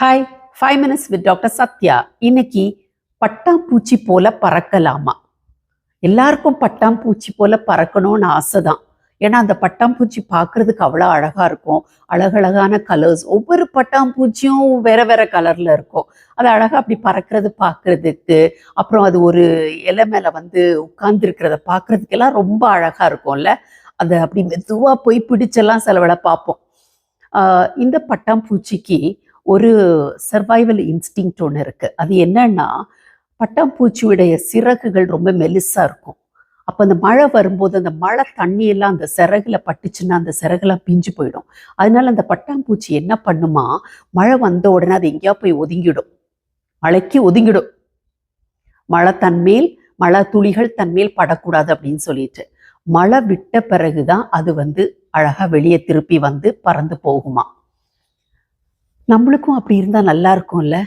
Hi five minutes with doctor Sathya இன்னைக்கு பட்டாம்பூச்சி போல பறக்கலாமா? எல்லாருக்கும் பட்டாம்பூச்சி போல பறக்கணும்னு ஆசை தான் ஏன்னா அந்த பட்டாம்பூச்சி பார்க்கறதுக்கு அவ்வளோ அழகாக இருக்கும். அழகழகான கலர்ஸ் ஒவ்வொரு பட்டாம்பூச்சியும் வேற வேற கலரில் இருக்கும். அது அழகாக அப்படி பறக்கிறது பார்க்கறதுக்கு. அப்புறம் அது ஒரு இலை மேலே வந்து உட்கார்ந்துருக்கிறத பார்க்கறதுக்கெல்லாம் ரொம்ப அழகாக இருக்கும்ல. அதை அப்படி மெதுவாக போய் பிடிச்செல்லாம் சில வேளை பார்ப்போம் இந்த பட்டாம்பூச்சிக்கு ஒரு சர்வைவல் இன்ஸ்டிங் ஒன்று இருக்கு. அது என்னன்னா பட்டாம்பூச்சியுடைய சிறகுகள் ரொம்ப மெலிசாக இருக்கும். அப்போ அந்த மழை வரும்போது அந்த மழை தண்ணி எல்லாம் அந்த சிறகுல பட்டுச்சுன்னா அந்த சிறகுலாம் பிஞ்சு போயிடும். அதனால அந்த பட்டாம்பூச்சி என்ன பண்ணுமா மழை வந்த உடனே அது எங்கேயா போய் ஒதுங்கிடும். மழைக்கு ஒதுங்கிடும். மழை தன்மேல் மழை துளிகள் தன்மேல் படக்கூடாது அப்படின்னு சொல்லிட்டு. மழை விட்ட பிறகுதான் அது வந்து அழகா வெளியே திருப்பி வந்து பறந்து போகுமா. நம்மளுக்கும் அப்படி இருந்தா நல்லா இருக்கும்ல?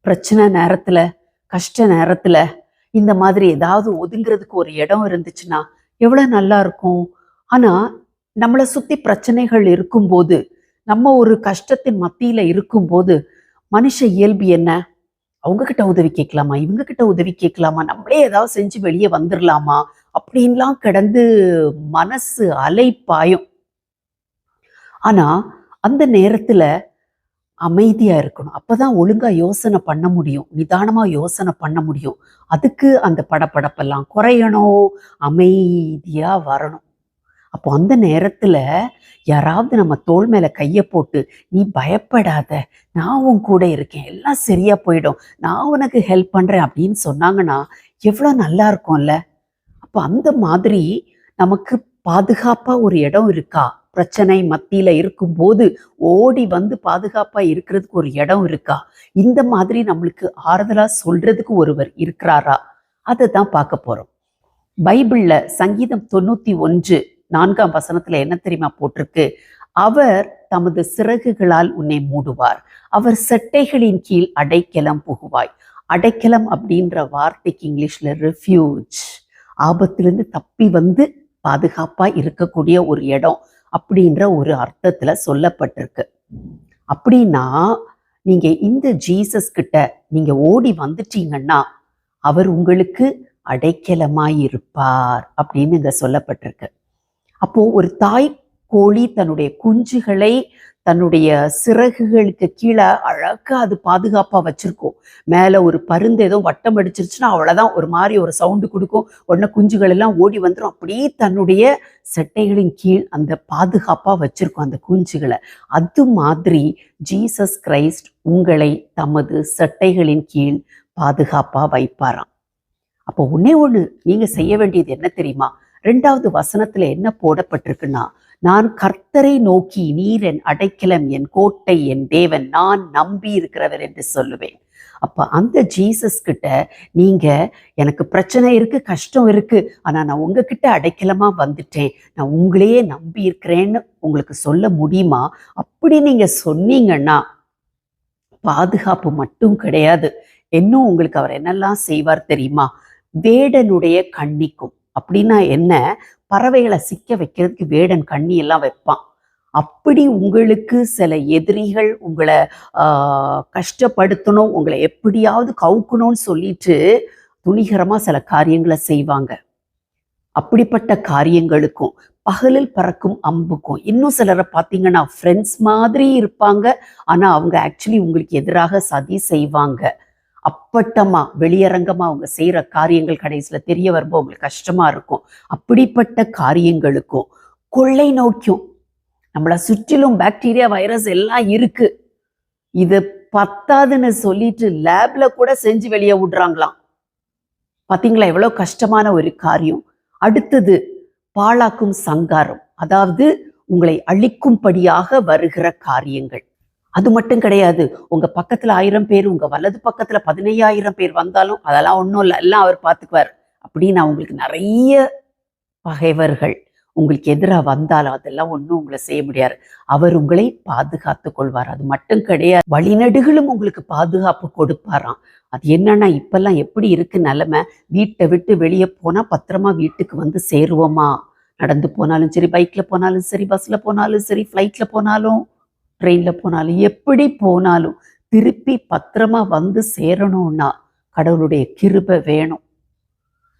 பிரச்சனை நேரத்துல கஷ்ட நேரத்துல இந்த மாதிரி ஏதாவது ஒதுங்கிறதுக்கு ஒரு இடம் இருந்துச்சுன்னா எவ்வளோ நல்லா இருக்கும்? ஆனா நம்மளை சுத்தி பிரச்சனைகள் இருக்கும்போது நம்ம ஒரு கஷ்டத்தின் மத்தியில இருக்கும்போது மனுஷ இயல்பு என்ன? அவங்கக்கிட்ட உதவி கேட்கலாமா? இவங்கக்கிட்ட உதவி கேட்கலாமா? நம்மளே ஏதாவது செஞ்சு வெளியே வந்துடலாமா அப்படின்லாம் கிடந்து மனசு அலைப்பாயும். ஆனா அந்த நேரத்துல அமைதியா இருக்கணும். அப்பதான் ஒழுங்கா யோசனை பண்ண முடியும். நிதானமா யோசனை பண்ண முடியும். அதுக்கு அந்த படப்படப்பெல்லாம் குறையணும். அமைதியா வரணும். அப்போ அந்த நேரத்துல யாராவது நம்ம தோல் மேல கையை போட்டு நீ பயப்படாத. நான் உன் கூட இருக்கேன். எல்லாம் சரியா போயிடும். நான் உனக்கு ஹெல்ப் பண்றேன். அப்படின்னு சொன்னாங்கன்னா எவ்வளோ நல்லா இருக்கும்ல. அப்போ அந்த மாதிரி நமக்கு பாதுகாப்பாக ஒரு இடம் இருக்கா? பிரச்சனை மத்தியில இருக்கும்போது ஓடி வந்து பாதுகாப்பா இருக்கிறதுக்கு ஒரு இடம் இருக்கா? இந்த மாதிரி நம்மளுக்கு ஆறுதலா சொல்றதுக்கு ஒருவர் இருக்கிறாரா? அதை தான் பார்க்க போறோம். பைபிள்ல சங்கீதம் தொண்ணூத்தி ஒன்று நான்காம் வசனத்துல என்ன தெரியுமா போட்டிருக்கு? அவர் தமது சிறகுகளால் உன்னை மூடுவார். அவர் செட்டைகளின் கீழ் அடைக்கலம் புகுவாய். அடைக்கலம் அப்படின்ற வார்த்தைக்கு இங்கிலீஷ்ல ரெஃப்யூஜ் ஆபத்திலிருந்து தப்பி வந்து பாதுகாப்பா இருக்கக்கூடிய ஒரு இடம். அப்படின்ற ஒரு அர்த்தத்துல சொல்லப்பட்டிருக்கு. அப்படின்னா நீங்க இந்த ஜீசஸ் கிட்ட நீங்க ஓடி வந்துட்டீங்கன்னா அவர் உங்களுக்கு அடைக்கலமாயிருப்பார் அப்படின்னு இங்க சொல்லப்பட்டிருக்கு. அப்போ ஒரு தாய் கோழி தன்னுடைய குஞ்சுகளை தன்னுடைய சிறகுகளுக்கு கீழே அழகா அது பாதுகாப்பா வச்சிருக்கும். மேல ஒரு பருந்து ஏதோ வட்டம் அடிச்சிருச்சுன்னா அவ்வளவுதான். ஒரு மாதிரி ஒரு சவுண்டு கொடுக்கும். உடனே குஞ்சுகள் எல்லாம் ஓடி வந்துடும் அப்படியே தன்னுடைய செட்டைகளின் கீழ் அந்த பாதுகாப்பா வச்சிருக்கும் அந்த குஞ்சுகளை. அது மாதிரி ஜீசஸ் கிரைஸ்ட் உங்களை தமது சட்டைகளின் கீழ் பாதுகாப்பா வைப்பாராம். அப்போ ஒன்னே ஒண்ணு நீங்க செய்ய வேண்டியது என்ன தெரியுமா? ரெண்டாவது வசனத்துல என்ன போடப்பட்டிருக்குன்னா நான் கர்த்தரை நோக்கி நீர் என் அடைக்கலம் என் கோட்டை என் தேவன் நான் நம்பி இருக்கிறவர் என்று சொல்லுவேன். அப்ப அந்த ஜீசஸ் கிட்ட நீங்க எனக்கு பிரச்சனை இருக்கு கஷ்டம் இருக்கு ஆனா நான் உங்ககிட்ட அடைக்கலமா வந்துட்டேன் நான் உங்களையே நம்பி இருக்கிறேன்னு உங்களுக்கு சொல்ல முடியுமா? அப்படி நீங்க சொன்னீங்கன்னா பாதுகாப்பு மட்டும் கிடையாது. இன்னும் உங்களுக்கு அவர் என்னெல்லாம் செய்வார் தெரியுமா? வேடனுடைய கண்ணிக்கும். அப்படின்னா என்ன? பறவைகளை சிக்க வைக்கிறதுக்கு வேடன் கண்ணி எல்லாம் வைப்பான். அப்படி உங்களுக்கு சில எதிரிகள் உங்களை ஆஹ், கஷ்டப்படுத்தணும் உங்களை எப்படியாவது கவுக்கணும்னு சொல்லிட்டு துணிகரமா சில காரியங்களை செய்வாங்க. அப்படிப்பட்ட காரியங்களுக்கும் பகலில் பறக்கும் அம்புக்கும் இன்னும் சிலரை பார்த்தீங்கன்னா ஃப்ரெண்ட்ஸ் மாதிரி இருப்பாங்க. ஆனால் அவங்க ஆக்சுவலி உங்களுக்கு எதிராக சதி செய்வாங்க. அப்பட்டமா வெளியரங்கமா அவங்க செய்யற காரியங்கள் கடைசியில தெரிய வரும்போது உங்களுக்கு கஷ்டமா இருக்கும். அப்படிப்பட்ட காரியங்களுக்கும் கொள்ளை நோக்கியும் நம்மளை சுற்றிலும் பாக்டீரியா வைரஸ் எல்லாம் இருக்கு. இது பத்தாதுன்னு சொல்லிட்டு லேப்ல கூட செஞ்சு வெளியே விடுறாங்களாம். பாத்தீங்களா? எவ்வளவு கஷ்டமான ஒரு காரியம். அடுத்தது பாழாக்கும் சங்காரம். அதாவது உங்களை அழிக்கும்படியாக வருகிற காரியங்கள். அது மட்டும் கிடையாது. உங்க பக்கத்துல ஆயிரம் பேர் உங்க வலது பக்கத்துல பதினையாயிரம் பேர் வந்தாலும் அதெல்லாம் ஒன்றும் இல்லை. எல்லாம் அவர் பார்த்துக்குவார் அப்படின்னு உங்களுக்கு நிறைய பகைவர்கள் உங்களுக்கு எதிராக வந்தாலும் அதெல்லாம் ஒன்றும் உங்களை செய்ய முடியாது. அவர் உங்களை பாதுகாத்து கொள்வார். அது மட்டும் கிடையாது. வழிநடுகளும் உங்களுக்கு பாதுகாப்பு கொடுப்பாராம். அது என்னன்னா இப்பெல்லாம் எப்படி இருக்கு நிலைமை? வீட்டை விட்டு வெளியே போனா பத்திரமா வீட்டுக்கு வந்து சேருவோமா? நடந்து போனாலும் சரி பைக்ல போனாலும் சரி பஸ்ல போனாலும் சரி ஃப்ளைட்டில் போனாலும் ட்ரெயினில் போனாலும் எப்படி போனாலும் திருப்பி பத்திரமா வந்து சேரணும்னா கடவுளுடைய கிருபை வேணும்.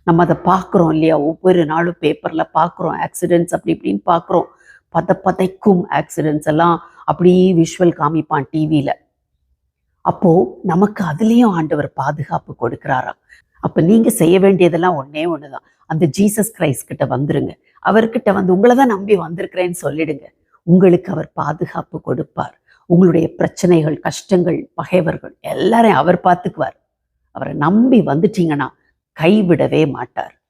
நம்ம அதை பார்க்குறோம் இல்லையா? ஒவ்வொரு நாளும் பேப்பரில் பார்க்குறோம் ஆக்சிடென்ட்ஸ் அப்படி இப்படின்னு பார்க்குறோம். பத பதைக்கும் ஆக்சிடென்ட்ஸ் எல்லாம் அப்படியே விஷுவல் காமிப்பான் டிவியில் அப்போ நமக்கு அதுலேயும் ஆண்டவர் பாதுகாப்பு கொடுக்குறாராம். அப்போ நீங்க செய்ய வேண்டியதெல்லாம் ஒண்ணே ஒண்ணுதான். அந்த ஜீசஸ் கிரைஸ்ட் கிட்ட வந்துருங்க. அவர்கிட்ட வந்து உங்களை தான் நம்பி வந்திருக்கிறேன்னு சொல்லிடுங்க. உங்களுக்கு அவர் பாதுகாப்பு கொடுப்பார். உங்களுடைய பிரச்சனைகள் கஷ்டங்கள் பகைவர்கள் எல்லாரையும் அவர் பார்த்துக்குவார். அவரை நம்பி வந்துட்டீங்கன்னா கைவிடவே மாட்டார்.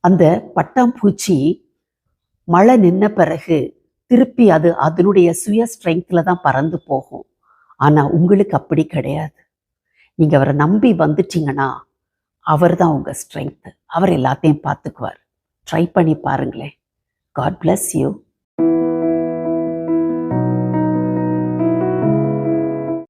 அந்த பட்டாம்பூச்சி மழை நின்ன பிறகு திருப்பி அது அதனுடைய சுய ஸ்ட்ரெங்க்ல தான் பறந்து போகும். ஆனா உங்களுக்கு அப்படி கிடையாது. நீங்க அவரை நம்பி வந்துட்டீங்கன்னா அவர் தான் உங்க ஸ்ட்ரென்த் அவர் எல்லாத்தையும் பார்த்துக்குவார். ட்ரை பண்ணி பாருங்களேன். God bless you